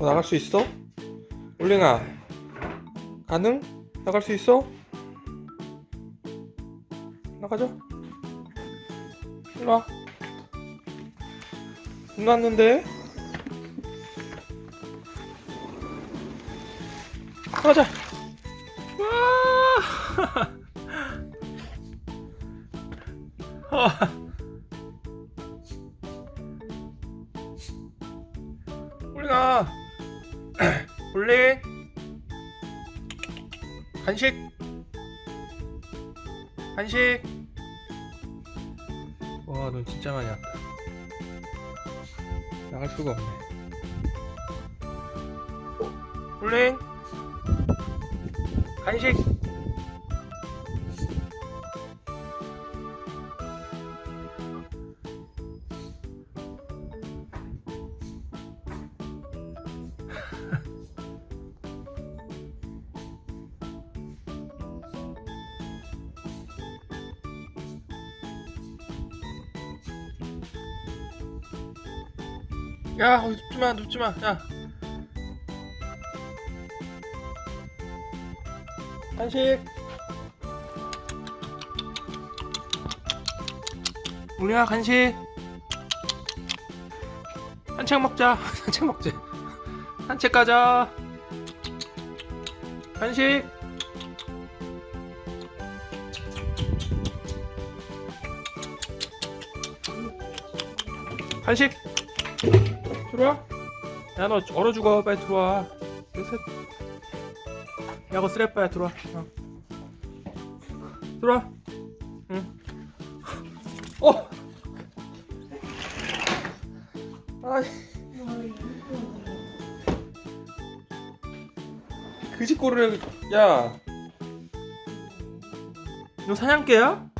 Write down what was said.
어, 나갈 수 있어? 올랭아 가능? 나갈 수 있어? 나가자 일로와 눈 왔는데 나가자 와 올랭아 올랭 간식. 간식. 와넌 진짜 많이 왔다. 나갈 수가 없네. 올랭 간식 야 거기 눕지마 눕지마. 야. 간식. 우리야 간식. 산책 먹자. 산책 먹자. 산책 가자. 간식. 간식 들어와? 야 너 얼어 죽어. 빨리 들어와. 요새 야거 쓰레빠야 들어와. 어. 들어와. 응. 어! 아이. 그짓고를 야 너 사냥개야?